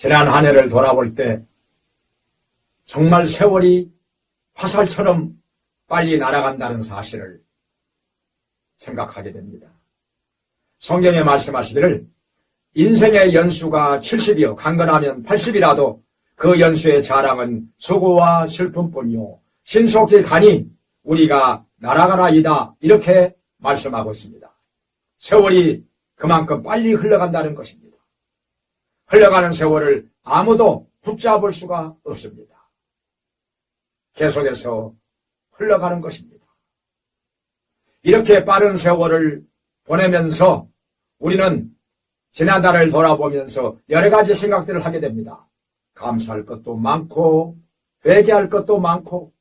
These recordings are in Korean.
지난 한 해를 돌아볼 때 정말 세월이 화살처럼 빨리 날아간다는 사실을 생각하게 됩니다. 성경에 말씀하시기를 인생의 연수가 70이요 강건하면 80이라도 그 연수의 자랑은 수고와 슬픔뿐이요 신속히 가니 우리가 날아가라이다 이렇게 말씀하고 있습니다. 세월이 그만큼 빨리 흘러간다는 것입니다. 흘러가는 세월을 아무도 붙잡을 수가 없습니다. 계속해서 흘러가는 것입니다. 이렇게 빠른 세월을 보내면서 우리는 지난달을 돌아보면서 여러 가지 생각들을 하게 됩니다. 감사할 것도 많고 회개할 것도 많고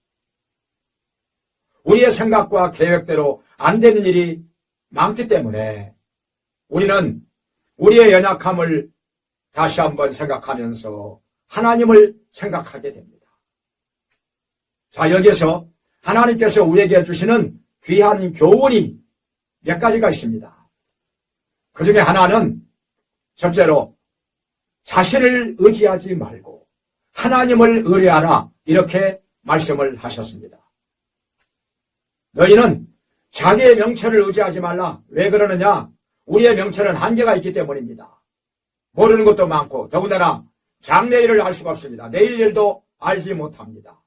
우리의 생각과 계획대로 안 되는 일이 많기 때문에 우리는 우리의 연약함을 다시 한번 생각하면서 하나님을 생각하게 됩니다. 자, 여기서 하나님께서 우리에게 주시는 귀한 교훈이 몇 가지가 있습니다. 그 중에 하나는 첫째로 자신을 의지하지 말고 하나님을 의뢰하라 이렇게 말씀을 하셨습니다. 너희는 자기의 명철을 의지하지 말라. 왜 그러느냐? 우리의 명철은 한계가 있기 때문입니다. 모르는 것도 많고 더군다나 장래일을 알 수가 없습니다. 내일 일도 알지 못합니다.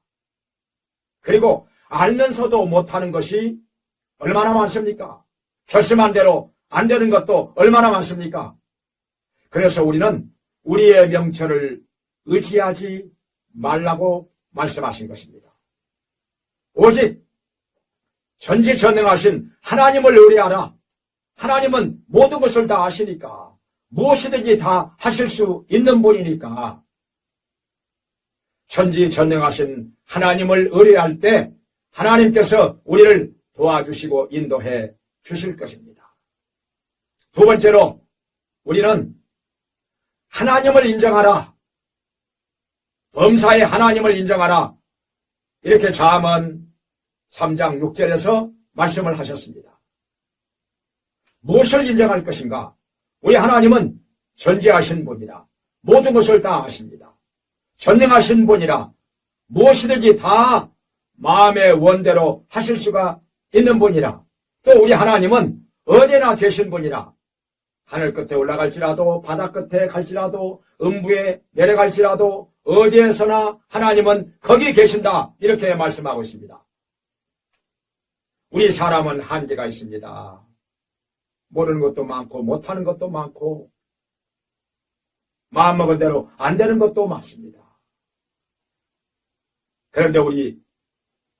그리고 알면서도 못하는 것이 얼마나 많습니까? 결심한 대로 안 되는 것도 얼마나 많습니까? 그래서 우리는 우리의 명철을 의지하지 말라고 말씀하신 것입니다. 오직 전지전능하신 하나님을 의뢰하라. 하나님은 모든 것을 다 아시니까 무엇이든지 다 하실 수 있는 분이니까 전지전능하신 하나님을 의뢰할 때 하나님께서 우리를 도와주시고 인도해 주실 것입니다. 두 번째로 우리는 하나님을 인정하라. 범사의 하나님을 인정하라. 이렇게 자문 3장 6절에서 말씀을 하셨습니다. 무엇을 인정할 것인가? 우리 하나님은 전지하신 분이라 모든 것을 다 아십니다. 전능하신 분이라 무엇이든지 다 마음의 원대로 하실 수가 있는 분이라 또 우리 하나님은 어디나 계신 분이라 하늘 끝에 올라갈지라도 바다 끝에 갈지라도 음부에 내려갈지라도 어디에서나 하나님은 거기 계신다 이렇게 말씀하고 있습니다. 우리 사람은 한계가 있습니다. 모르는 것도 많고 못하는 것도 많고 마음먹은 대로 안 되는 것도 많습니다. 그런데 우리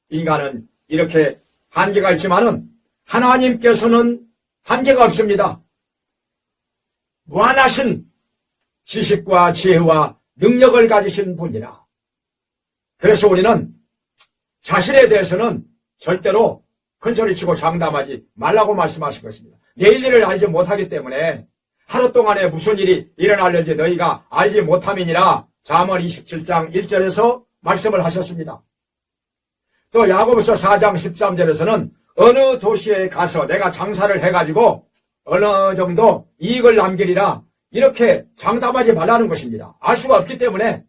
인간은 이렇게 한계가 있지만은 하나님께서는 한계가 없습니다. 무한하신 지식과 지혜와 능력을 가지신 분이라. 그래서 우리는 자신에 대해서는 절대로 큰소리 치고 장담하지 말라고 말씀하신 것입니다. 내일 일을 알지 못하기 때문에 하루 동안에 무슨 일이 일어날는지 너희가 알지 못함이니라 잠언 27장 1절에서 말씀을 하셨습니다. 또 야고보서 4장 13절에서는 어느 도시에 가서 내가 장사를 해가지고 어느 정도 이익을 남기리라 이렇게 장담하지 말라는 것입니다. 알 수가 없기 때문에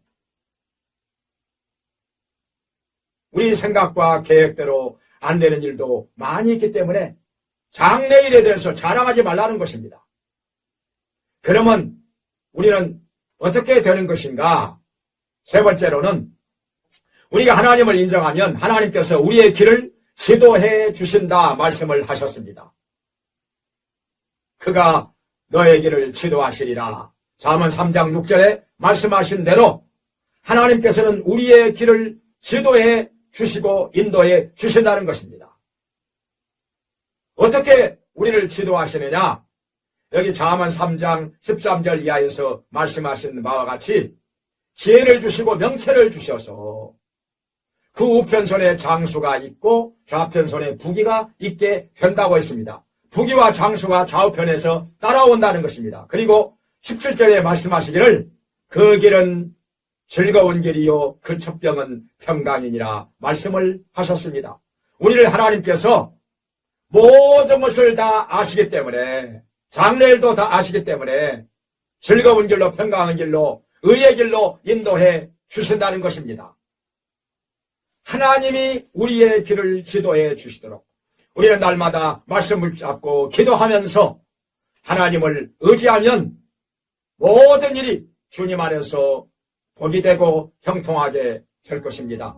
우리 생각과 계획대로 안 되는 일도 많이 있기 때문에 장래일에 대해서 자랑하지 말라는 것입니다. 그러면 우리는 어떻게 되는 것인가? 세 번째로는 우리가 하나님을 인정하면 하나님께서 우리의 길을 지도해 주신다 말씀을 하셨습니다. 그가 너의 길을 지도하시리라. 잠언 3장 6절에 말씀하신 대로 하나님께서는 우리의 길을 지도해 주시고 인도해 주신다는 것입니다. 어떻게 우리를 지도하시느냐? 여기 잠언 3장 13절 이하에서 말씀하신 바와 같이 지혜를 주시고 명체를 주셔서 그 우편선에 장수가 있고 좌편선에 부기가 있게 된다고 했습니다. 부기와 장수가 좌우편에서 따라온다는 것입니다. 그리고 17절에 말씀하시기를 그 길은 즐거운 길이요 그 첩병은 평강이니라 말씀을 하셨습니다. 우리를 하나님께서 모든 것을 다 아시기 때문에 장래일도 다 아시기 때문에 즐거운 길로 평강한 길로 의의 길로 인도해 주신다는 것입니다. 하나님이 우리의 길을 지도해 주시도록 우리는 날마다 말씀을 잡고 기도하면서 하나님을 의지하면 모든 일이 주님 안에서 복이 되고 형통하게 될 것입니다.